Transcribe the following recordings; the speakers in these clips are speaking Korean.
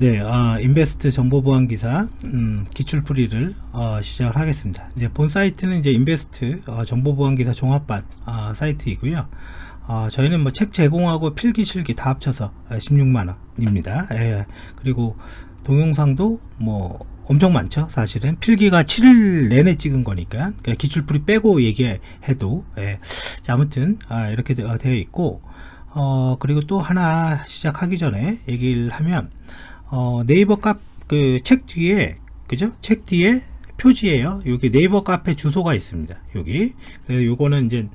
네, 아, 인베스트 정보 보안 기사 음, 기출풀이를 어, 시작을 하겠습니다. 이제 본 사이트는 이제 인베스트 어, 정보 보안 기사 종합반 아, 사이트이고요. 어, 저희는 뭐 책 제공하고 필기 실기 다 합쳐서 16만 원입니다. 예, 그리고 동영상도 뭐 엄청 많죠. 사실은 필기가 7일 내내 찍은 거니까 그러니까 기출풀이 빼고 얘기해도 예. 자, 아무튼 아, 이렇게 되- 어, 되어 있고 어, 그리고 또 하나 시작하기 전에 얘기를 하면 어, 네이버 카그 책 뒤에 그죠? 책 뒤에 표지예요. 여기 네이버 카페 주소가 있습니다. 여기. 그래서 요거는 이제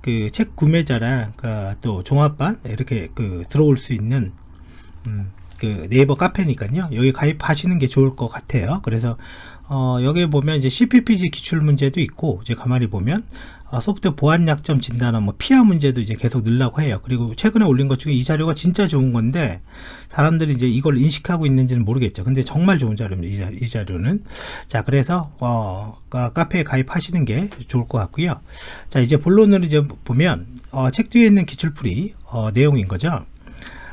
그 책 구매자랑 그또 종합반 이렇게 그 들어올 수 있는 음, 그 네이버 카페니까요. 여기 가입하시는 게 좋을 것 같아요. 그래서 어, 여기 보면 이제 CPPG 기출 문제도 있고 이제 가만히 보면 어, 소프트웨어 보안 약점 진단원 뭐 피하 문제도 이제 계속 넣으려고 해요. 그리고 최근에 올린 것 중에 이 자료가 진짜 좋은 건데 사람들이 이제 이걸 인식하고 있는지는 모르겠죠. 근데 정말 좋은 자료입니다. 이, 자, 이 자료는 자 그래서 어, 가- 카페에 가입하시는 게 좋을 것 같고요. 자 이제 본론으로 이제 보면 어, 책 뒤에 있는 기출풀이 어, 내용인 거죠.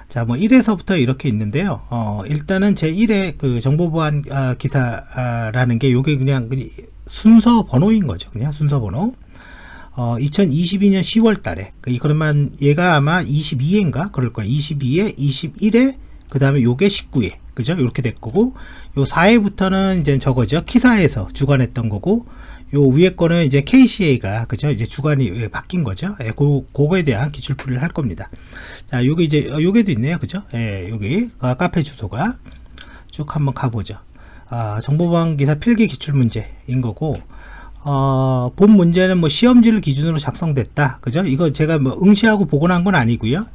자, 뭐 1에서부터 이렇게 있는데요. 어, 일단은 제 1의 그 정보보안 아, 기사라는 게 요게 그냥 그 순서 번호인 거죠. 그냥 순서 번호. 어, 2022년 10월 달에. 그, 그러면 얘가 아마 22회인가? 그럴 거예요. 22회, 21회, 그 다음에 요게 19회. 그죠? 이렇게 될 거고, 요 4회부터는 이제 저거죠. 키사에서 주관했던 거고, 요 위에 거는 이제 KCA가, 그죠? 이제 주관이 예, 바뀐 거죠. 예, 그, 그거에 대한 기출풀이를 할 겁니다. 자, 요게 이제, 어, 요게도 있네요. 그죠? 예, 여기, 가- 카페 주소가 쭉 한번 가보죠. 아, 정보보안 기사 필기 기출 문제인 거고, 어, 본 문제는 뭐 시험지를 기준으로 작성됐다. 그죠? 이거 제가 뭐 응시하고 복원한 건 아니고요.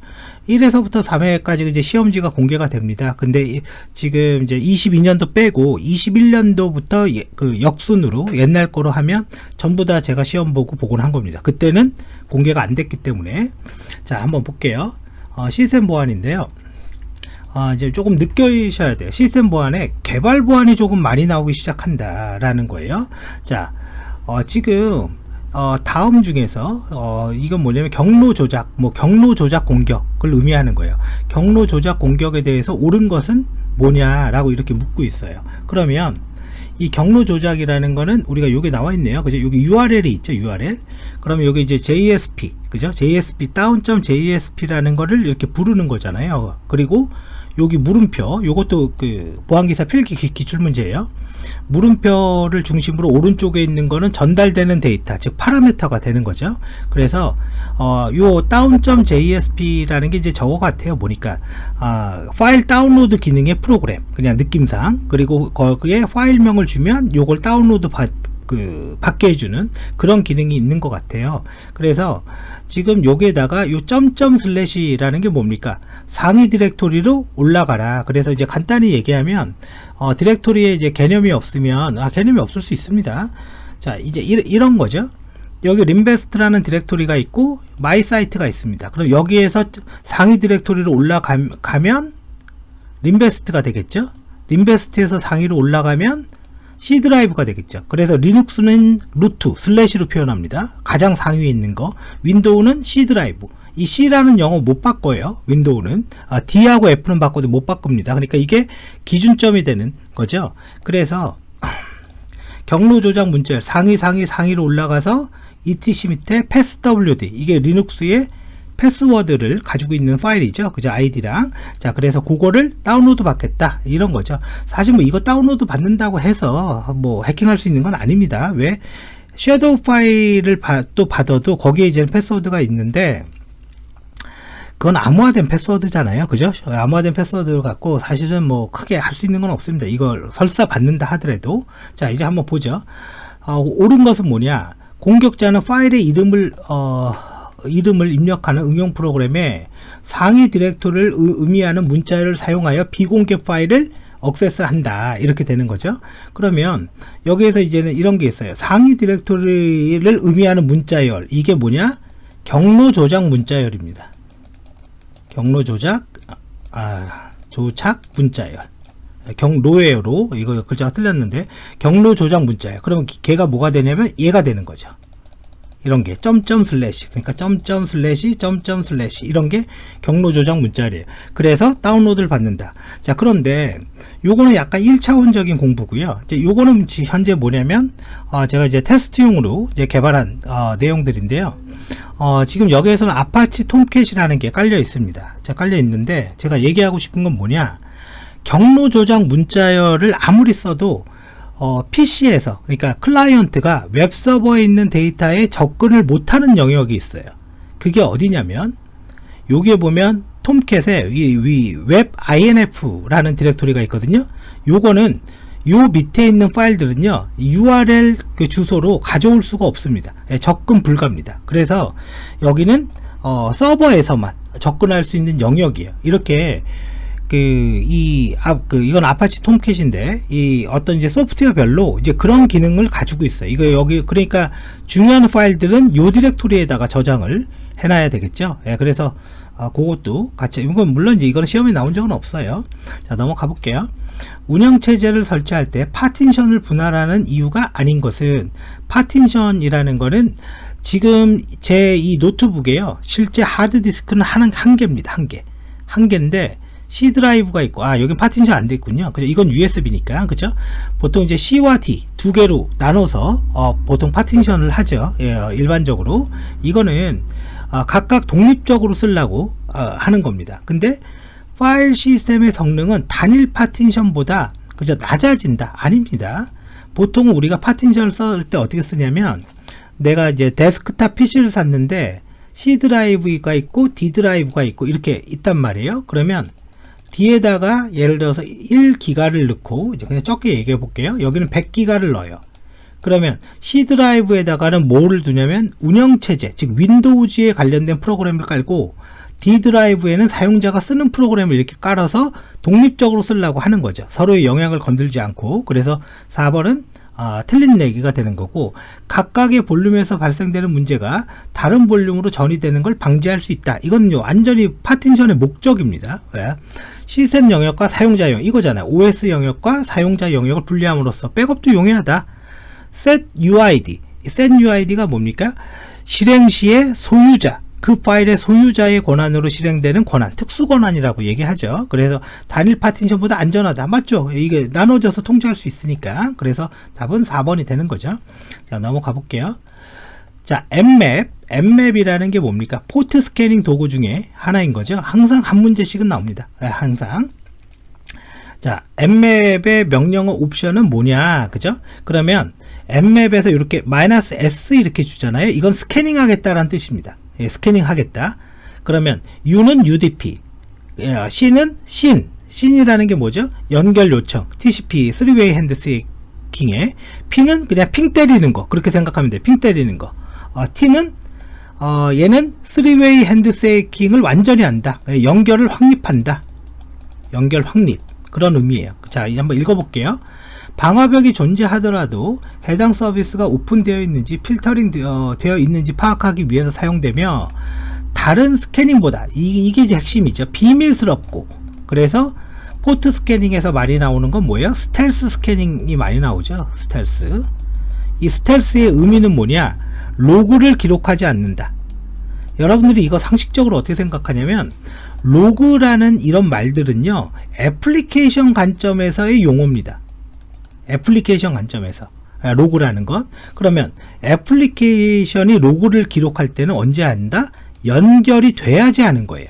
1에서부터 3회까지 이제 시험지가 공개가 됩니다. 근데 이- 지금 이제 22년도 빼고 21년도부터 그 역순으로 옛날 거로 하면 전부 다 제가 시험 보고 복원한 겁니다. 그때는 공개가 안 됐기 때문에 자, 한번 볼게요. 어, 시스템 보안인데요. 아, 이제 조금 느껴셔야 돼요. 시스템 보안에 개발 보안이 조금 많이 나오기 시작한다라는 거예요. 자, 어, 지금 어, 다음 중에서 어, 이건 뭐냐면 경로 조작, 뭐 경로 조작 공격을 의미하는 거예요. 경로 조작 공격에 대해서 옳은 것은 뭐냐라고 이렇게 묻고 있어요. 그러면 이 경로 조작이라는 거는 우리가 여기 나와 있네요. 그죠? 여기 URL이 있죠, URL. 그러면 여기 이제 JSP, 그죠? JSP 다운.JSP라는 거를 이렇게 부르는 거잖아요. 그리고 여기 물음표, 요것도 그 보안기사 필기 기- 기출 문제예요. 물음표를 중심으로 오른쪽에 있는 거는 전달되는 데이터, 즉 파라미터가 되는 거죠. 그래서 어, 요 다운.jsp라는 게 이제 저거 같아요. 보니까 아, 파일 다운로드 기능의 프로그램, 그냥 느낌상 그리고 거기에 파일명을 주면 요걸 다운로드 받 그 받게 해주는 그런 기능이 있는 것 같아요. 그래서 지금 여기에다가 요 점점 슬래시라는 게 뭡니까? 상위 디렉토리로 올라가라. 그래서 이제 간단히 얘기하면 어, 디렉토리에 이제 개념이 없으면 아 개념이 없을 수 있습니다. 자 이제 이, 이런 거죠. 여기 림베스트라는 디렉토리가 있고 마이 사이트가 있습니다. 그럼 여기에서 상위 디렉토리로 올라가면 림베스트가 되겠죠. 림베스트에서 상위로 올라가면 C 드라이브가 되겠죠. 그래서 리눅스는 루트 슬래시로 표현합니다. 가장 상위에 있는 거. 윈도우는 C 드라이브. 이 C라는 영어 못 바꿔요. 윈도우는 아, D하고 F는 바꿔도 못 바꿉니다. 그러니까 이게 기준점이 되는 거죠. 그래서 경로 조작 문제 상위 상위 상위로 올라가서 etc 밑에 passwd 이게 리눅스의 패스워드를 가지고 있는 파일이죠. 그죠? 아이디랑. 자, 그래서 그거를 다운로드 받겠다. 이런 거죠. 사실 뭐 이거 다운로드 받는다고 해서 뭐 해킹할 수 있는 건 아닙니다. 왜? 섀도우 파일을 바, 또 받아도 거기에 이제 패스워드가 있는데 그건 암호화된 패스워드잖아요. 그죠? 암호화된 패스워드를 갖고 사실은 뭐 크게 할 수 있는 건 없습니다. 이걸 설사 받는다 하더라도. 자, 이제 한번 보죠. 어, 옳은 것은 뭐냐? 공격자는 파일의 이름을, 어, 이름을 입력하는 응용 프로그램에 상위 디렉토리를 의- 의미하는 문자를 사용하여 비공개 파일을 억세스한다 이렇게 되는 거죠. 그러면 여기에서 이제는 이런 게 있어요. 상위 디렉토리를 의미하는 문자열 이게 뭐냐? 경로 조작 문자열입니다. 경로 조작 아 조작 문자열 경로예요 로 이거 글자가 틀렸는데 경로 조작 문자열 그러면 기- 걔가 뭐가 되냐면 얘가 되는 거죠 이런 게 점점 슬래시 그러니까 점점 슬래시 점점 슬래시 이런 게 경로 조정 문자리에요. 그래서 다운로드를 받는다. 자 그런데 요거는 약간 1차원적인 공부고요. 이제 요거는 지- 현재 뭐냐면 어, 제가 이제 테스트용으로 이제 개발한 어, 내용들인데요. 어, 지금 여기에서는 아파치 톰캣이라는 게 깔려 있습니다. 자 깔려 있는데 제가 얘기하고 싶은 건 뭐냐? 경로 조정 문자열을 아무리 써도 어, PC에서 그러니까 클라이언트가 웹 서버에 있는 데이터에 접근을 못하는 영역이 있어요. 그게 어디냐면 여기에 보면 톰캣에 이, 이, 웹 INF라는 디렉토리가 있거든요. 요거는 요 밑에 있는 파일들은요 URL 그 주소로 가져올 수가 없습니다. 예, 접근 불가입니다. 그래서 여기는 어, 서버에서만 접근할 수 있는 영역이에요. 이렇게 그이 앞그 이건 아파치 톰캣인데 이 어떤 이제 소프트웨어별로 이제 그런 기능을 가지고 있어요. 이거 여기 그러니까 중요한 파일들은 요 디렉토리에다가 저장을 해놔야 되겠죠. 예, 그래서 어, 그것도 같이 이건 물론 이제 이거는 시험에 나온 적은 없어요. 자 넘어가 볼게요. 운영 체제를 설치할 때 파티션을 분할하는 이유가 아닌 것은 파티션이라는 거는 지금 제 이 노트북에요. 실제 하드 디스크는 한, 한 개입니다. 한 개. 한 개인데 C 드라이브가 있고 아 여긴 파티션 안 돼 있군요. 그죠? 이건 USB니까 그죠? 보통 이제 C와 D 두 개로 나눠서 어, 보통 파티션을 하죠. 예, 어, 일반적으로 이거는 어, 각각 독립적으로 쓰려고 어, 하는 겁니다. 근데 파일 시스템의 성능은 단일 파티션보다 그저 낮아진다 아닙니다. 보통 우리가 파티션을 쓸 때 어떻게 쓰냐면 내가 이제 데스크탑 PC를 샀는데 C 드라이브가 있고 D 드라이브가 있고 이렇게 있단 말이에요. 그러면 D에다가 예를 들어서 1기가를 넣고 이제 그냥 적게 얘기해 볼게요. 여기는 100기가를 넣어요. 그러면 C 드라이브에다가는 뭐를 두냐면 운영 체제, 즉 윈도우즈에 관련된 프로그램을 깔고 D 드라이브에는 사용자가 쓰는 프로그램을 이렇게 깔아서 독립적으로 쓰려고 하는 거죠. 서로의 영향을 건들지 않고. 그래서 4번은 아, 틀린 얘기가 되는 거고 각각의 볼륨에서 발생되는 문제가 다른 볼륨으로 전이되는 걸 방지할 수 있다. 이거는요 완전히 파티션의 목적입니다. 왜? 시스템 영역과 사용자 영역 이거잖아요. OS 영역과 사용자 영역을 분리함으로써 백업도 용이하다. set UID, set UID가 뭡니까? 실행 시에 소유자, 그 파일의 소유자의 권한으로 실행되는 권한, 특수 권한이라고 얘기하죠. 그래서 단일 파티션보다 안전하다. 맞죠? 이게 나눠져서 통제할 수 있으니까. 그래서 답은 4번이 되는 거죠. 자, 넘어가 볼게요. 자, Mmap. Mmap이라는 게 뭡니까? 포트 스캐닝 도구 중에 하나인 거죠. 항상 한 문제씩은 나옵니다. 아, 항상. 자, Mmap의 명령어 옵션은 뭐냐? 그죠? 그러면 Mmap에서 이렇게 마이너스 S 이렇게 주잖아요. 이건 스캐닝 하겠다라는 뜻입니다. 예, 스캐닝 하겠다. 그러면 U는 UDP, 예, C는 SYN. SYN이라는 게 뭐죠? 연결 요청, TCP, 3way 핸드세이킹에 P는 그냥 핑 때리는 거. 그렇게 생각하면 돼요. 핑 때리는 거. 어, T는 어, 얘는 3way 핸드세이킹을 완전히 한다. 예, 연결을 확립한다. 연결 확립 그런 의미예요. 자, 이제 한번 읽어볼게요. 방화벽이 존재하더라도 해당 서비스가 오픈되어 있는지 필터링 되어, 되어 있는지 파악하기 위해서 사용되며 다른 스캐닝보다 이, 이게 이제 핵심이죠. 비밀스럽고 그래서 포트 스캐닝에서 많이 나오는 건 뭐예요? 스텔스 스캐닝이 많이 나오죠. 스텔스. 이 스텔스의 의미는 뭐냐? 로그를 기록하지 않는다. 여러분들이 이거 상식적으로 어떻게 생각하냐면 로그라는 이런 말들은요 애플리케이션 관점에서의 용어입니다 애플리케이션 관점에서 아, 로그라는 것 그러면 애플리케이션이 로그를 기록할 때는 언제 한다 연결이 돼야지 하는 거예요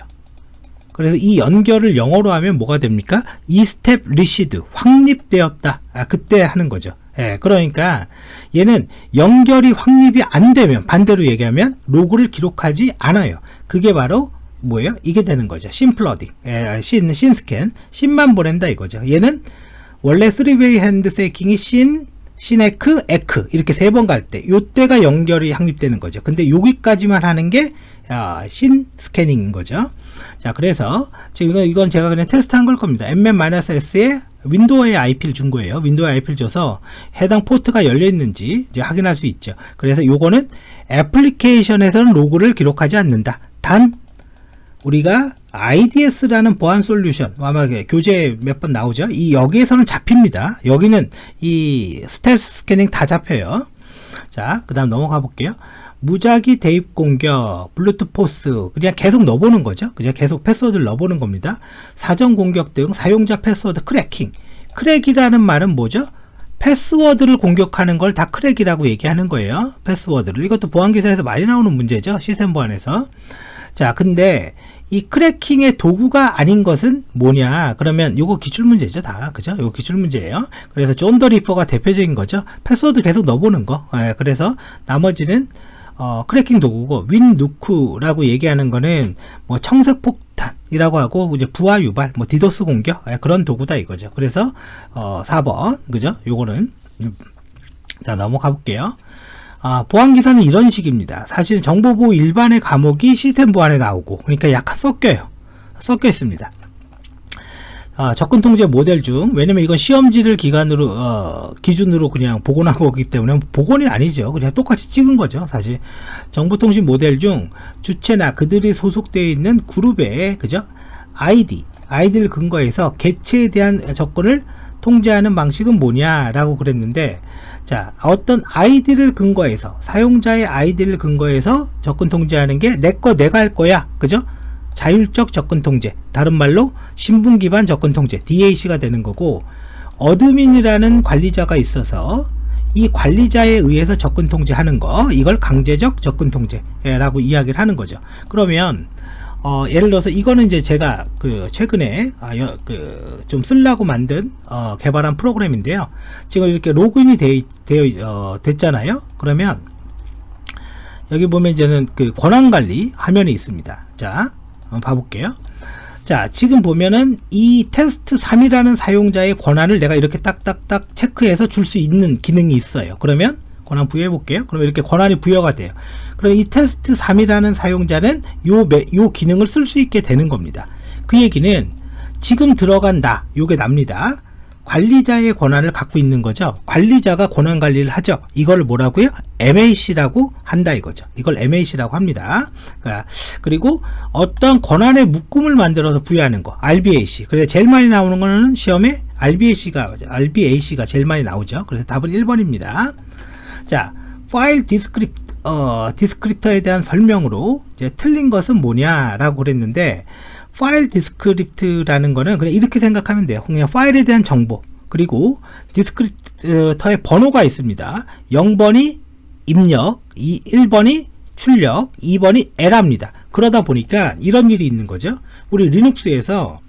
그래서 이 연결을 영어로 하면 뭐가 됩니까? 이 스텝 리시드 확립되었다. 아, 그때 하는 거죠. 예, 그러니까 얘는 연결이 확립이 안 되면 반대로 얘기하면 로그를 기록하지 않아요. 그게 바로 뭐예요? 이게 되는 거죠. 심플러딩, 예, 신, 신스캔, 신만 보낸다 이거죠. 얘는 원래 3way 핸드세이킹이 신, 시네크, 에크 이렇게 세 번 갈 때 요때가 연결이 확립되는 거죠. 근데 여기까지만 하는 게 아, 신 스캐닝인 거죠. 자, 그래서 지금 이건, 제가 그냥 테스트한 걸 겁니다. mm-s에 윈도우의 IP를 준 거예요. 윈도우의 IP를 줘서 해당 포트가 열려 있는지 이제 확인할 수 있죠. 그래서 요거는 애플리케이션에서는 로그를 기록하지 않는다. 단 우리가 IDS라는 보안 솔루션 아마 교재 몇 번 나오죠. 이 여기에서는 잡힙니다. 여기는 이 스텔스 스캐닝 다 잡혀요. 자, 그 다음 넘어가 볼게요. 무작위 대입 공격, 블루투 포스, 그냥 계속 넣어보는 거죠. 그냥 계속 패스워드를 넣어보는 겁니다. 사전 공격 등 사용자 패스워드 크래킹. 크랙이라는 말은 뭐죠? 패스워드를 공격하는 걸 다 크랙이라고 얘기하는 거예요. 패스워드를. 이것도 보안기사에서 많이 나오는 문제죠. 시스템 보안에서. 자, 근데 이 크래킹의 도구가 아닌 것은 뭐냐? 그러면 요거 기출 문제죠, 다. 그죠? 요거 기출 문제예요. 그래서 존더 리퍼가 대표적인 거죠. 패스워드 계속 넣어보는 거. 예, 그래서 나머지는 어, 크래킹 도구고 윈누크라고 얘기하는 거는 뭐 청색 폭탄이라고 하고 이제 부하 유발, 뭐 디도스 공격 예, 그런 도구다 이거죠. 그래서 어, 4번 그죠? 요거는 음, 자 넘어가 볼게요. 아, 보안 기사는 이런 식입니다. 사실 정보보호 일반의 과목이 시스템 보안에 나오고 그러니까 약간 섞여요. 섞여 있습니다. 아, 접근 통제 모델 중 왜냐면 이건 시험지를 기간으로 어, 기준으로 그냥 복원한 거기 때문에 복원이 아니죠. 그냥 똑같이 찍은 거죠. 사실 정보통신 모델 중 주체나 그들이 소속되어 있는 그룹의 그죠? 아이디 아이디를 근거해서 객체에 대한 접근을 통제하는 방식은 뭐냐라고 그랬는데 자 어떤 아이디를 근거해서 사용자의 아이디를 근거해서 접근 통제하는 게 내 거 내가 할 거야 그죠? 자율적 접근 통제, 다른 말로 신분 기반 접근 통제 DAC가 되는 거고 어드민이라는 관리자가 있어서 이 관리자에 의해서 접근 통제하는 거 이걸 강제적 접근 통제라고 이야기를 하는 거죠. 그러면 어, 예를 들어서 이거는 이제 제가 그 최근에 아, 그좀 쓰려고 만든 어, 개발한 프로그램인데요. 지금 이렇게 로그인이 되, 되어 어, 됐잖아요. 그러면 여기 보면 이제는 그 권한 관리 화면이 있습니다. 자, 한번 봐볼게요. 자, 지금 보면은 이 테스트 3이라는 사용자의 권한을 내가 이렇게 딱딱딱 체크해서 줄 수 있는 기능이 있어요. 그러면 권한 부여해 볼게요. 그러면 이렇게 권한이 부여가 돼요. 그럼 이 테스트 3이라는 사용자는 요, 요 기능을 쓸 수 있게 되는 겁니다. 그 얘기는 지금 들어간다. 요게 납니다. 관리자의 권한을 갖고 있는 거죠. 관리자가 권한 관리를 하죠. 이걸 뭐라고요? MAC라고 한다 이거죠. 이걸 MAC라고 합니다. 그러니까 그리고 어떤 권한의 묶음을 만들어서 부여하는 거 RBAC. 그래서 제일 많이 나오는 거는 시험에 RBAC가 RBAC가 제일 많이 나오죠. 그래서 답은 1번입니다. 자, 파일 디스크립트 어, 디스크립터에 대한 설명으로 이제 틀린 것은 뭐냐라고 그랬는데 파일 디스크립트라는 거는 그냥 이렇게 생각하면 돼요. 그냥 파일에 대한 정보 그리고 디스크립터의 번호가 있습니다. 0번이 입력, 2, 1번이 출력, 2번이 에라입니다. 그러다 보니까 이런 일이 있는 거죠. 우리 리눅스에서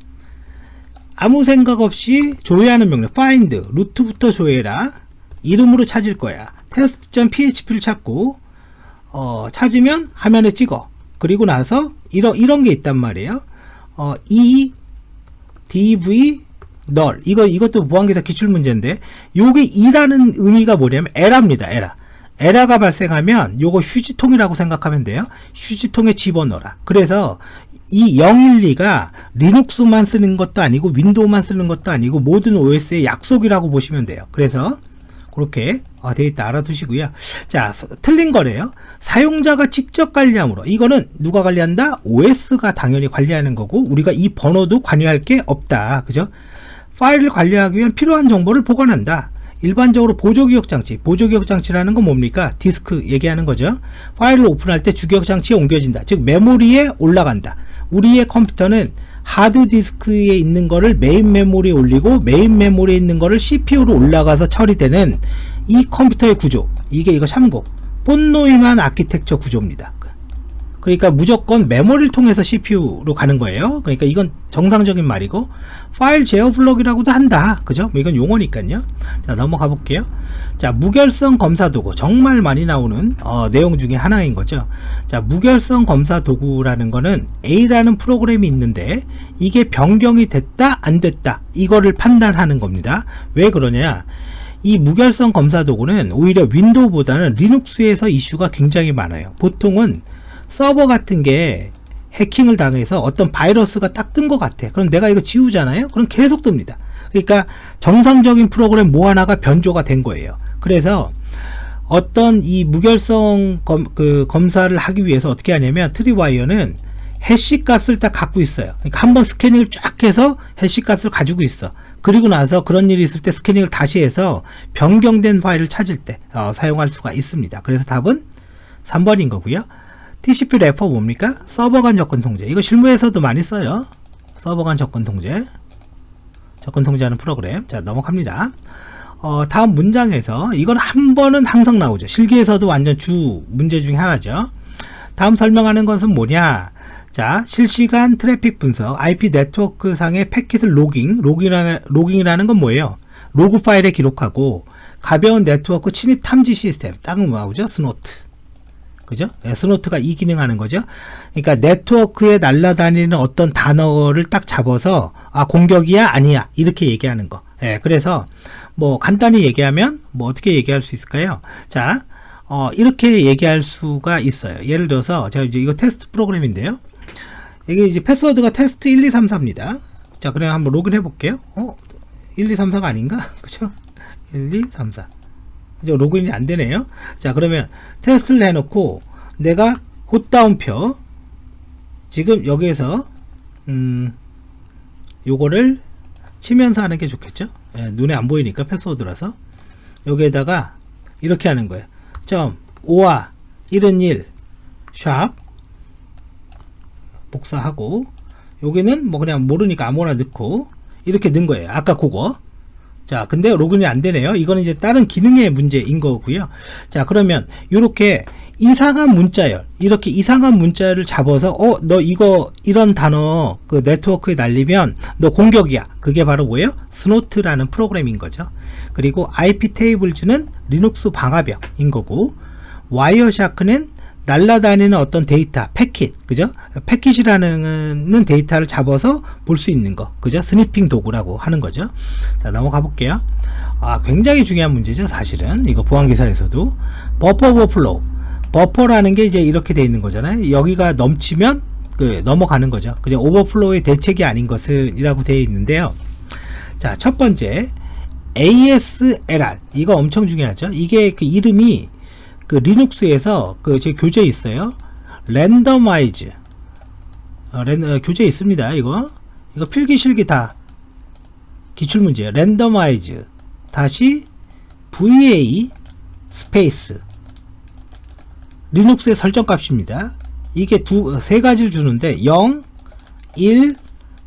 아무 생각 없이 조회하는 명령 find 루트부터 조회라 이름으로 찾을 거야. test.php를 찾고 어, 찾으면 화면에 찍어. 그리고 나서 이런 이런 게 있단 말이에요. 어, E DV 널 이거 이것도 무한계사 기출 문제인데 요게 이라는 의미가 뭐냐면 에라입니다. 에라. 에라가 발생하면 요거 휴지통이라고 생각하면 돼요. 휴지통에 집어넣어라. 그래서 이 012가 리눅스만 쓰는 것도 아니고 윈도우만 쓰는 것도 아니고 모든 OS의 약속이라고 보시면 돼요. 그래서 그렇게 아, 데이터 알아두시고요. 자, 틀린 거래요. 사용자가 직접 관리함으로 이거는 누가 관리한다? OS가 당연히 관리하는 거고 우리가 이 번호도 관여할 게 없다. 그죠? 파일을 관리하기 위한 필요한 정보를 보관한다. 일반적으로 보조기억 장치, 보조기억 장치라는 건 뭡니까? 디스크 얘기하는 거죠. 파일을 오픈할 때 주기억 장치에 옮겨진다. 즉 메모리에 올라간다. 우리의 컴퓨터는 하드 디스크에 있는 거를 메인 메모리에 올리고 메인 메모리에 있는 거를 CPU로 올라가서 처리되는 이 컴퓨터의 구조. 이게 이거 참고 본노이만 아키텍처 구조입니다. 그러니까 무조건 메모리를 통해서 CPU로 가는 거예요. 그러니까 이건 정상적인 말이고 파일 제어 플러그라고도 한다. 그죠? 뭐 이건 용어니까요. 자 넘어가 볼게요. 자 무결성 검사 도구 정말 많이 나오는 어, 내용 중에 하나인 거죠. 자 무결성 검사 도구라는 거는 A라는 프로그램이 있는데 이게 변경이 됐다 안 됐다 이거를 판단하는 겁니다. 왜 그러냐? 이 무결성 검사 도구는 오히려 윈도우보다는 리눅스에서 이슈가 굉장히 많아요. 보통은 서버 같은 게 해킹을 당해서 어떤 바이러스가 딱 뜬 것 같아. 그럼 내가 이거 지우잖아요? 그럼 계속 뜹니다. 그러니까 정상적인 프로그램 뭐 하나가 변조가 된 거예요. 그래서 어떤 이 무결성 검, 그 검사를 하기 위해서 어떻게 하냐면 트리와이어는 해시 값을 딱 갖고 있어요. 그러니까 한번 스캐닝을 쫙 해서 해시 값을 가지고 있어. 그리고 나서 그런 일이 있을 때 스캐닝을 다시 해서 변경된 파일을 찾을 때 어, 사용할 수가 있습니다. 그래서 답은 3번인 거고요. TCP 래퍼 뭡니까? 서버 간 접근 통제. 이거 실무에서도 많이 써요. 서버 간 접근 통제. 접근 통제하는 프로그램. 자, 넘어갑니다. 어, 다음 문장에서 이건 한 번은 항상 나오죠. 실기에서도 완전 주 문제 중에 하나죠. 다음 설명하는 것은 뭐냐? 자, 실시간 트래픽 분석, IP 네트워크 상의 패킷을 로깅, 로깅이라는, 로깅이라는 건 뭐예요? 로그 파일에 기록하고 가벼운 네트워크 침입 탐지 시스템, 딱 나오죠? 스노트. 그죠? 네, 스노트가 이 기능하는 거죠. 그러니까 네트워크에 날아다니는 어떤 단어를 딱 잡아서 아 공격이야 아니야 이렇게 얘기하는 거. 예, 그래서 뭐 간단히 얘기하면 뭐 어떻게 얘기할 수 있을까요? 자, 어, 이렇게 얘기할 수가 있어요. 예를 들어서 제가 이제 이거 테스트 프로그램인데요. 이게 이제 패스워드가 테스트 1234입니다. 자, 그냥 한번 로그인 해 볼게요. 어, 1234가 아닌가? 그죠? 1234. 그죠? 로그인이 안 되네요. 자, 그러면 테스트를 해놓고 내가 콧다운표 지금 여기에서 음, 요거를 치면서 하는 게 좋겠죠? 예, 눈에 안 보이니까 패스워드라서 여기에다가 이렇게 하는 거예요. 점 5와 1은 1 샵 복사하고 여기는 뭐 그냥 모르니까 아무거나 넣고 이렇게 넣은 거예요. 아까 그거 자, 근데 로그인이 안 되네요. 이거는 이제 다른 기능의 문제인 거고요. 자, 그러면 이렇게 이상한 문자열, 이렇게 이상한 문자를 잡아서 어, 너 이거 이런 단어 그 네트워크에 날리면 너 공격이야. 그게 바로 뭐예요? 스노트라는 프로그램인 거죠. 그리고 IP 테이블즈는 리눅스 방화벽인 거고 와이어샤크는 날라다니는 어떤 데이터, 패킷, 그죠? 패킷이라는 데이터를 잡아서 볼 수 있는 거, 그죠? 스니핑 도구라고 하는 거죠. 자, 넘어가 볼게요. 아, 굉장히 중요한 문제죠, 사실은. 이거 보안기사에서도. 버퍼 오버플로우. 버퍼라는 게 이제 이렇게 돼 있는 거잖아요. 여기가 넘치면, 그, 넘어가는 거죠. 그죠? 오버플로우의 대책이 아닌 것은, 이라고 되어 있는데요. 자, 첫 번째. ASLR. 이거 엄청 중요하죠. 이게 그 이름이 그 리눅스에서 그 제 교재 있어요. 랜더마이즈. 어, 랜, 어, 교재 있습니다. 이거 이거 필기 실기 다 기출 문제예요. 랜더마이즈 다시 VA 스페이스 리눅스의 설정 값입니다. 이게 두 세 가지를 주는데 0, 1,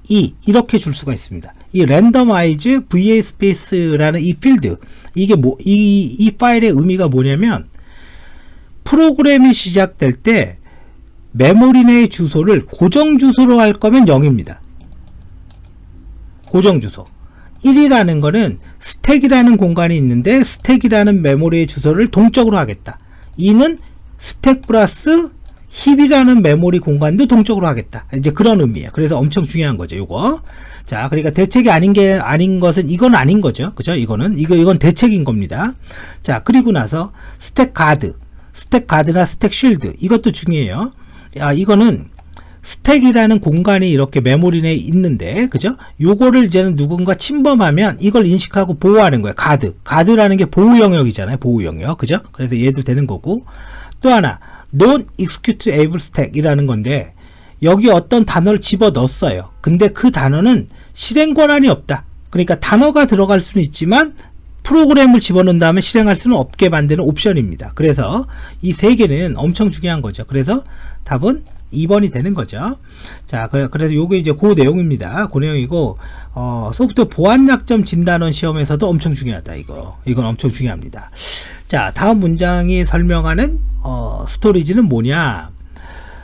2 이렇게 줄 수가 있습니다. 이 랜더마이즈 VA 스페이스라는 이 필드 이게 뭐 이 이 파일의 의미가 뭐냐면 프로그램이 시작될 때 메모리 내의 주소를 고정 주소로 할 거면 0입니다. 고정 주소. 1이라는 거는 스택이라는 공간이 있는데 스택이라는 메모리의 주소를 동적으로 하겠다. 2는 스택 플러스 힙이라는 메모리 공간도 동적으로 하겠다. 이제 그런 의미예요. 그래서 엄청 중요한 거죠, 요거. 자, 그러니까 대책이 아닌 게 아닌 것은 이건 아닌 거죠. 그죠? 이거는 이거 이건 대책인 겁니다. 자, 그리고 나서 스택 가드. 스택 가드나 스택 쉴드 이것도 중요해요. 아, 이거는 스택이라는 공간이 이렇게 메모리 내에 있는데 그죠? 요거를 이제는 누군가 침범하면 이걸 인식하고 보호하는 거예요. 가드. 가드라는 게 보호 영역이잖아요. 보호 영역. 그죠? 그래서 얘도 되는 거고 또 하나 non execute able stack이라는 건데 여기 어떤 단어를 집어 넣었어요. 근데 그 단어는 실행 권한이 없다. 그러니까 단어가 들어갈 수는 있지만 프로그램을 집어넣은 다음에 실행할 수는 없게 만드는 옵션입니다. 그래서 이 세 개는 엄청 중요한 거죠. 그래서 답은 2번이 되는 거죠. 자, 그래서 요게 이제 그 내용입니다. 그 내용이고, 어, 소프트 보안 약점 진단원 시험에서도 엄청 중요하다, 이거. 이건 엄청 중요합니다. 자, 다음 문장이 설명하는, 어, 스토리지는 뭐냐?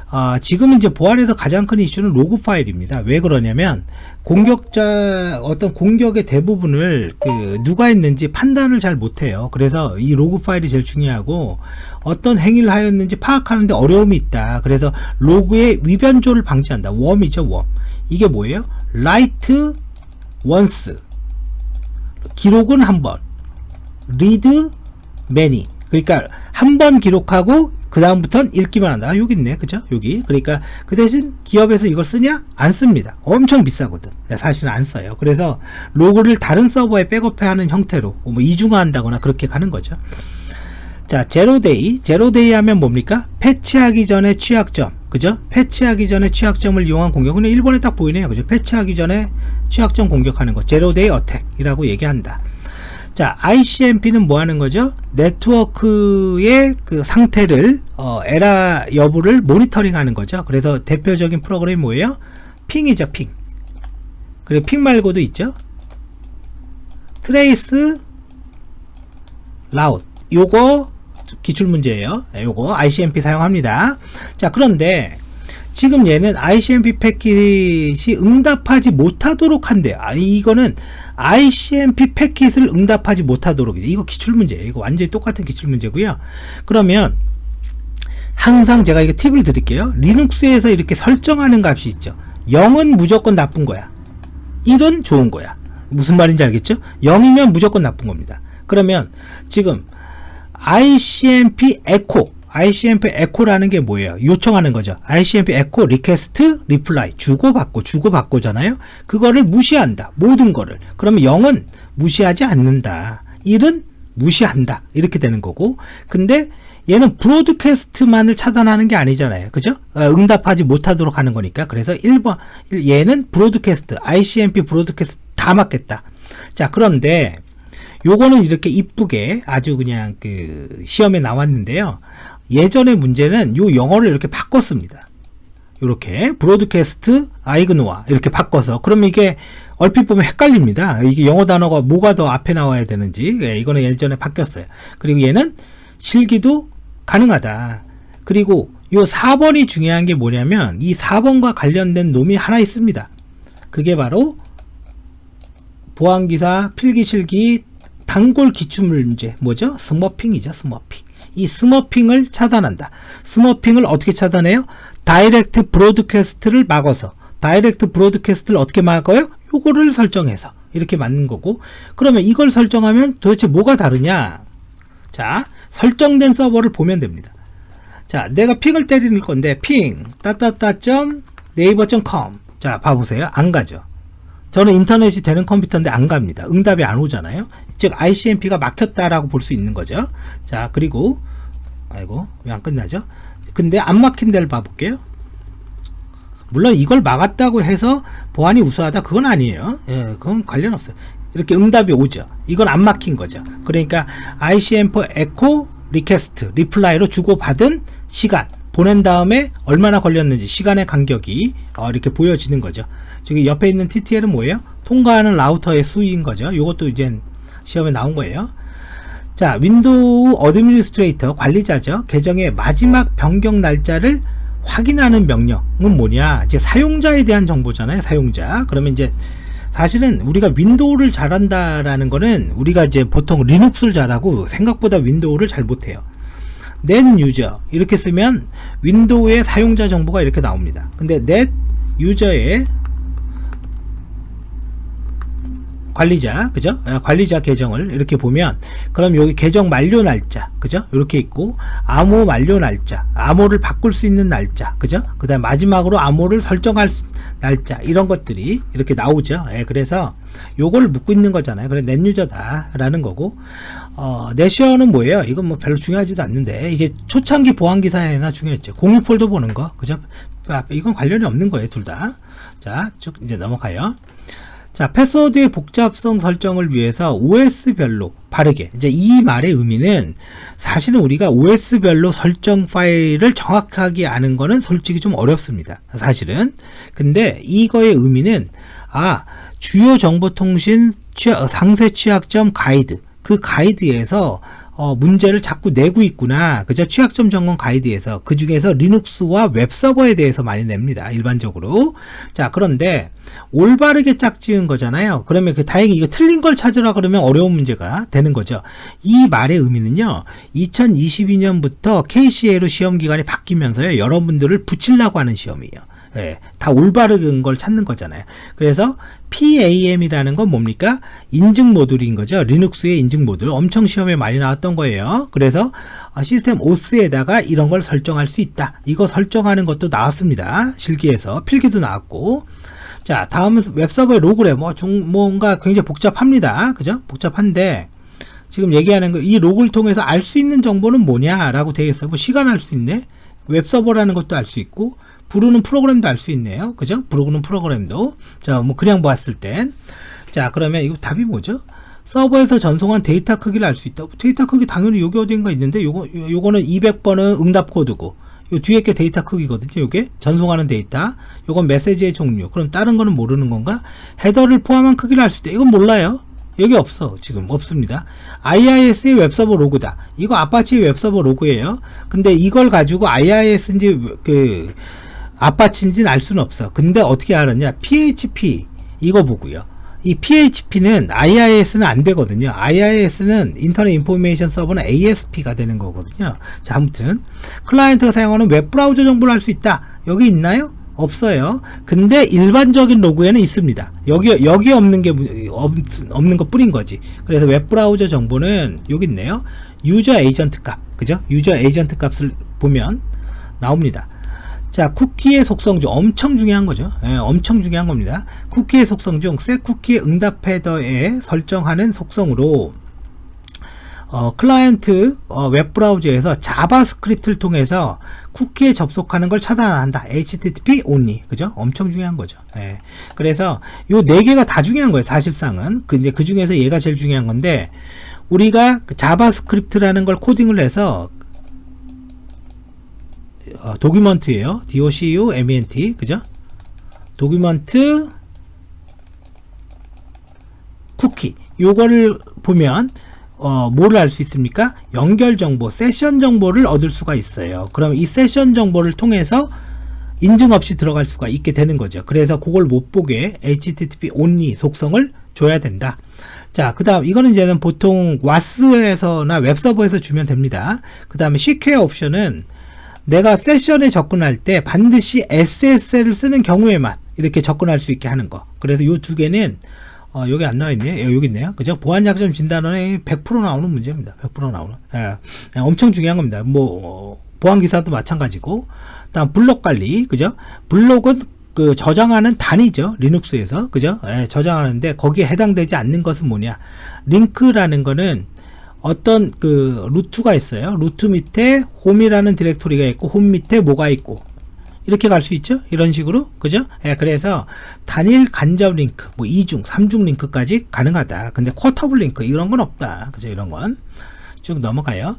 아, 지금은 이제 보안에서 가장 큰 이슈는 로그 파일입니다. 왜 그러냐면 공격자 어떤 공격의 대부분을 그 누가 했는지 판단을 잘 못해요. 그래서 이 로그 파일이 제일 중요하고 어떤 행위를 하였는지 파악하는데 어려움이 있다. 그래서 로그의 위변조를 방지한다. 웜이죠, 웜. 이게 뭐예요? 라이트 원스 기록은 한 번, 리드 매니. 그러니까 한 번 기록하고 그 다음부터는 읽기만 한다. 아, 여기 있네. 그죠? 여기. 그러니까 그 대신 기업에서 이걸 쓰냐? 안 씁니다. 엄청 비싸거든. 사실은 안 써요. 그래서 로그를 다른 서버에 백업하는 형태로 뭐 이중화한다거나 그렇게 가는 거죠. 자, 제로데이. 제로데이 하면 뭡니까? 패치하기 전에 취약점. 그죠? 패치하기 전에 취약점을 이용한 공격. 근데 일본에 딱 보이네요. 그죠? 패치하기 전에 취약점 공격하는 거. 제로데이 어택이라고 얘기한다. 자, ICMP는 뭐 하는 거죠? 네트워크의 그 상태를, 어, 에라 여부를 모니터링 하는 거죠. 그래서 대표적인 프로그램이 뭐예요? 핑이죠, 핑. 그리고 핑 말고도 있죠. 트레이스, 라웃. 요거 기출 문제예요. 예, 요거 ICMP 사용합니다. 자, 그런데 지금 얘는 ICMP 패킷이 응답하지 못하도록 한대요. 아, 이거는 ICMP 패킷을 응답하지 못하도록 이거 기출 문제예요. 이거 완전히 똑같은 기출 문제고요. 그러면 항상 제가 이거 팁을 드릴게요. 리눅스에서 이렇게 설정하는 값이 있죠. 0은 무조건 나쁜 거야. 1은 좋은 거야. 무슨 말인지 알겠죠? 0이면 무조건 나쁜 겁니다. 그러면 지금 ICMP 에코 ICMP 에코라는 게 뭐예요? 요청하는 거죠. ICMP 에코 리퀘스트 리플라이 주고받고 주고받고잖아요. 그거를 무시한다. 모든 거를. 그러면 0은 무시하지 않는다. 1은 무시한다. 이렇게 되는 거고. 근데 얘는 브로드캐스트만을 차단하는 게 아니잖아요. 그죠? 어, 응답하지 못하도록 하는 거니까. 그래서 1번 얘는 브로드캐스트 ICMP 브로드캐스트 다 맞겠다. 자, 그런데 요거는 이렇게 이쁘게 아주 그냥 그 시험에 나왔는데요. 예전의 문제는 요 영어를 이렇게 바꿨습니다. 이렇게 브로드캐스트 아이그노아 이렇게 바꿔서 그러면 이게 얼핏 보면 헷갈립니다. 이게 영어 단어가 뭐가 더 앞에 나와야 되는지 예, 이거는 예전에 바뀌었어요. 그리고 얘는 실기도 가능하다. 그리고 요 4번이 중요한 게 뭐냐면 이 4번과 관련된 놈이 하나 있습니다. 그게 바로 보안기사 필기실기 단골 기출물 문제 뭐죠? 스머핑이죠 스머핑 이 스머핑을 차단한다. 스머핑을 어떻게 차단해요? 다이렉트 브로드캐스트를 막아서 다이렉트 브로드캐스트를 어떻게 막아요? 요거를 설정해서 이렇게 맞는 거고 그러면 이걸 설정하면 도대체 뭐가 다르냐? 자 설정된 서버를 보면 됩니다. 자 내가 핑을 때리는 건데 핑 따따따 네이버.com 자 봐보세요. 안 가죠 저는 인터넷이 되는 컴퓨터인데 안 갑니다. 응답이 안 오잖아요. 즉 ICMP가 막혔다라고 볼 수 있는 거죠. 자 그리고 아이고 왜 안 끝나죠? 근데 안 막힌 데를 봐볼게요. 물론 이걸 막았다고 해서 보안이 우수하다 그건 아니에요. 예, 그건 관련 없어요. 이렇게 응답이 오죠. 이건 안 막힌 거죠. 그러니까 ICMP 에코 리퀘스트 리플라이로 주고받은 시간 보낸 다음에 얼마나 걸렸는지 시간의 간격이 어, 이렇게 보여지는 거죠. 저기 옆에 있는 TTL은 뭐예요? 통과하는 라우터의 수인 거죠. 이것도 이제 시험에 나온 거예요. 자, 윈도우 어드미니스트레이터 관리자죠. 계정의 마지막 변경 날짜를 확인하는 명령은 뭐냐? 이제 사용자에 대한 정보잖아요. 사용자. 그러면 이제 사실은 우리가 윈도우를 잘한다라는 거는 우리가 이제 보통 리눅스를 잘하고 생각보다 윈도우를 잘 못해요. 넷 유저 이렇게 쓰면 윈도우의 사용자 정보가 이렇게 나옵니다. 근데 넷 유저의 관리자 그죠? 아, 관리자 계정을 이렇게 보면 그럼 여기 계정 만료 날짜 그죠? 이렇게 있고 암호 만료 날짜 암호를 바꿀 수 있는 날짜 그죠? 그 다음 마지막으로 암호를 설정할 날짜 이런 것들이 이렇게 나오죠. 예, 그래서 요걸 묻고 있는 거잖아요. 그래 넷유저다 라는 거고. 어, 내셔는 뭐예요? 이건 뭐 별로 중요하지도 않는데 이게 초창기 보안 기 사에나 중요했죠. 공유 폴더 보는 거 그죠? 아, 이건 관련이 없는 거예요 둘 다. 자쭉 이제 넘어가요 자, 패스워드의 복잡성 설정을 위해서 OS별로 바르게 이제 이 말의 의미는 사실은 우리가 OS별로 설정 파일을 정확하게 아는 거는 솔직히 좀 어렵습니다. 사실은. 근데 이거의 의미는 아, 주요 정보통신 취약, 상세 취약점 가이드 그 가이드에서 어, 문제를 자꾸 내고 있구나. 그죠? 취약점 점검 가이드에서 그 중에서 리눅스와 웹 서버에 대해서 많이 냅니다. 일반적으로. 자, 그런데 올바르게 짝지은 거잖아요. 그러면 그 다행히 이거 틀린 걸 찾으라 그러면 어려운 문제가 되는 거죠. 이 말의 의미는요. 2022년부터 KCA로 시험 기간이 바뀌면서요. 여러분들을 붙이려고 하는 시험이에요. 예, 다 올바른 걸 찾는 거잖아요. 그래서 PAM이라는 건 뭡니까? 인증 모듈인 거죠. 리눅스의 인증 모듈. 엄청 시험에 많이 나왔던 거예요. 그래서 어, 시스템 OS에다가 이런 걸 설정할 수 있다. 이거 설정하는 것도 나왔습니다. 실기에서 필기도 나왔고. 자, 다음은 웹서버의 로그래. 뭐, 좀, 뭔가 굉장히 복잡합니다. 그죠? 복잡한데, 지금 얘기하는 거, 이 로그를 통해서 알 수 있는 정보는 뭐냐라고 되어 있어요. 뭐, 시간 알 수 있네? 웹서버라는 것도 알 수 있고 부르는 프로그램도 알 수 있네요. 그죠? 부르는 프로그램도. 자, 뭐 그냥 보았을 땐. 자, 그러면 이거 답이 뭐죠? 서버에서 전송한 데이터 크기를 알 수 있다. 데이터 크기 당연히 여기 어딘가 있는데 요거 요- 요거는 200번은 응답 코드고 요 뒤에 게 데이터 크기거든요. 요게 전송하는 데이터. 요건 메시지의 종류. 그럼 다른 거는 모르는 건가? 헤더를 포함한 크기를 알 수 있다. 이건 몰라요. 여기 없어. 지금 없습니다. IIS의 웹서버 로그다. 이거 아파치 웹서버 로그예요. 근데 이걸 가지고 IIS인지 그 아파치인지는 알 수는 없어. 근데 어떻게 알았냐? PHP 이거 보고요. 이 PHP는 IIS는 안 되거든요. IIS는 인터넷 인포메이션 서버는 ASP가 되는 거거든요. 자, 아무튼 클라이언트가 사용하는 웹 브라우저 정보를 알 수 있다. 여기 있나요? 없어요. 근데 일반적인 로그에는 있습니다. 여기 여기 없는 게 없는 것 뿐인 거지. 그래서 웹 브라우저 정보는 여기 있네요. 유저 에이전트 값. 그죠? 유저 에이전트 값을 보면 나옵니다. 자, 쿠키의 속성 중 엄청 중요한 거죠. 예, 엄청 중요한 겁니다. 쿠키의 속성 중 셋 쿠키의 응답 헤더에 설정하는 속성으로 어, 클라이언트 어, 웹 브라우저에서 자바스크립트를 통해서 쿠키에 접속하는 걸 차단한다. HTTP only. 그죠? 엄청 중요한 거죠. 예. 그래서 요 네 개가 다 중요한 거예요. 사실상은. 근데 그 중에서 얘가 제일 중요한 건데 우리가 그 자바스크립트라는 걸 코딩을 해서 어, 도큐먼트예요. docu ment 그죠? 도큐먼트 쿠키 요거를 보면 어, 뭐를 알수 있습니까? 연결 정보, 세션 정보를 얻을 수가 있어요. 그럼 이 세션 정보를 통해서 인증 없이 들어갈 수가 있게 되는 거죠. 그래서 그걸 못 보게 HTTP only 속성을 줘야 된다. 자, 그 다음, 이거는 이제는 보통 와스에서나 웹서버에서 주면 됩니다. 그 다음에 CK 옵션은 내가 세션에 접근할 때 반드시 SSL을 쓰는 경우에만 이렇게 접근할 수 있게 하는 거. 그래서 요두 개는 어, 여기 안 나와 있네. 요 여기 있네요. 그죠? 보안 약점 진단원에 100% 나오는 문제입니다. 100% 나오는. 예. 예, 엄청 중요한 겁니다. 뭐 어, 보안 기사도 마찬가지고. 다음 블록 관리. 그죠? 블록은 그 저장하는 단위죠. 리눅스에서. 그죠? 예, 저장하는데 거기에 해당되지 않는 것은 뭐냐? 링크라는 거는 어떤 그 루트가 있어요. 루트 밑에 홈이라는 디렉토리가 있고 홈 밑에 뭐가 있고 이렇게 갈 수 있죠. 이런 식으로 그죠? 예, 그래서 단일 간접 링크, 뭐 이중, 삼중 링크까지 가능하다. 근데 쿼터블 링크 이런 건 없다. 그죠? 이런 건 쭉 넘어가요.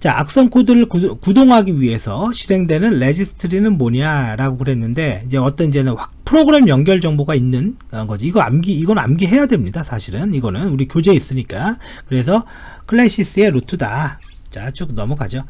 자, 악성 코드를 구, 구동하기 위해서 실행되는 레지스트리는 뭐냐라고 그랬는데 이제 어떤 이제는 확 프로그램 연결 정보가 있는 어, 거지. 이거 암기 이건 암기해야 됩니다. 사실은 이거는 우리 교재에 있으니까. 그래서 클래시스의 루트다. 자, 쭉 넘어가죠.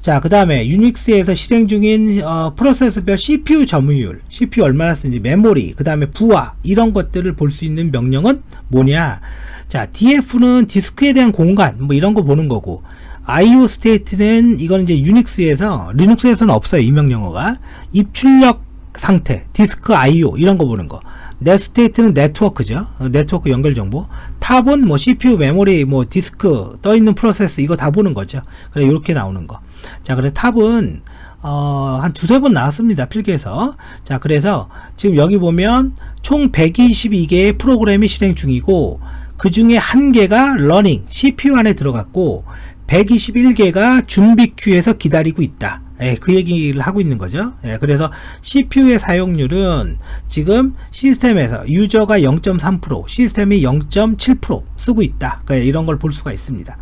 자, 그 다음에 유닉스에서 실행 중인 어, 프로세스별 CPU 점유율, CPU 얼마나 쓰는지, 메모리, 그 다음에 부하 이런 것들을 볼 수 있는 명령은 뭐냐? 자, DF는 디스크에 대한 공간, 뭐 이런 거 보는 거고, IO 스테이트는 이거는 이제 유닉스에서 리눅스에서는 없어요 이 명령어가 입출력 상태, 디스크 IO 이런 거 보는 거. 넷 스테이트는 네트워크죠. 어, 네트워크 연결 정보. 탑은 뭐 CPU, 메모리, 뭐 디스크 떠 있는 프로세스 이거 다 보는 거죠. 그래 이렇게 나오는 거. 자, 그래 탑은 어, 한 두세 번 나왔습니다. 필기에서. 자, 그래서 지금 여기 보면 총 122개의 프로그램이 실행 중이고 그 중에 한 개가 러닝 CPU 안에 들어갔고 121개가 준비 큐에서 기다리고 있다. 예, 그 얘기를 하고 있는 거죠. 예, 그래서 CPU의 사용률은 지금 시스템에서 유저가 0.3%, 시스템이 0.7% 쓰고 있다. 그러니까 이런 걸 볼 수가 있습니다.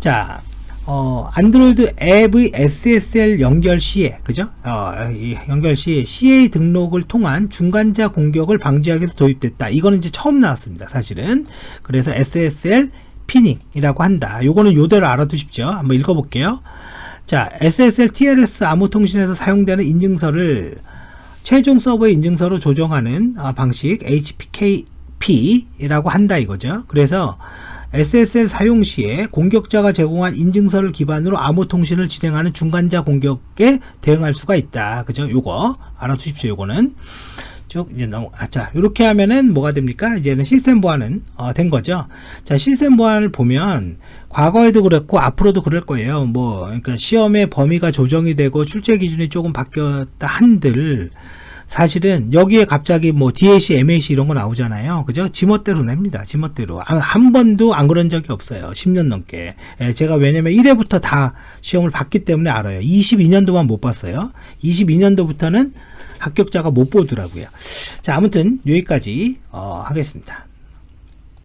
자, 어, 안드로이드 앱의 SSL 연결 시에, 그죠? 어, 이 연결 시에 CA 등록을 통한 중간자 공격을 방지하기 위해서 도입됐다. 이거는 이제 처음 나왔습니다. 사실은. 그래서 SSL 피닝이라고 한다. 요거는 요대로 알아두십시오. 한번 읽어볼게요. 자, SSL TLS 암호통신에서 사용되는 인증서를 최종 서버의 인증서로 조정하는 아, 방식 HPKP라고 한다 이거죠. 그래서 SSL 사용 시에 공격자가 제공한 인증서를 기반으로 암호 통신을 진행하는 중간자 공격에 대응할 수가 있다. 그죠? 요거 알아두십시오. 요거는 쭉 이제 넘어 아, 자 이렇게 하면은 뭐가 됩니까 이제는 시스템 보안은 어, 된 거죠 자 시스템 보안을 보면 과거에도 그랬고 앞으로도 그럴 거예요 뭐 그러니까 시험의 범위가 조정이 되고 출제 기준이 조금 바뀌었다 한들 사실은 여기에 갑자기 뭐 DAC, MAC 이런 거 나오잖아요. 그죠? 지멋대로 냅니다. 지멋대로. 아, 한 번도 안 그런 적이 없어요. 10년 넘게. 예, 제가 왜냐면 1회부터 다 시험을 봤기 때문에 알아요. 22년도만 못 봤어요. 22년도부터는 합격자가 못 보더라고요. 자, 아무튼 여기까지 어, 하겠습니다.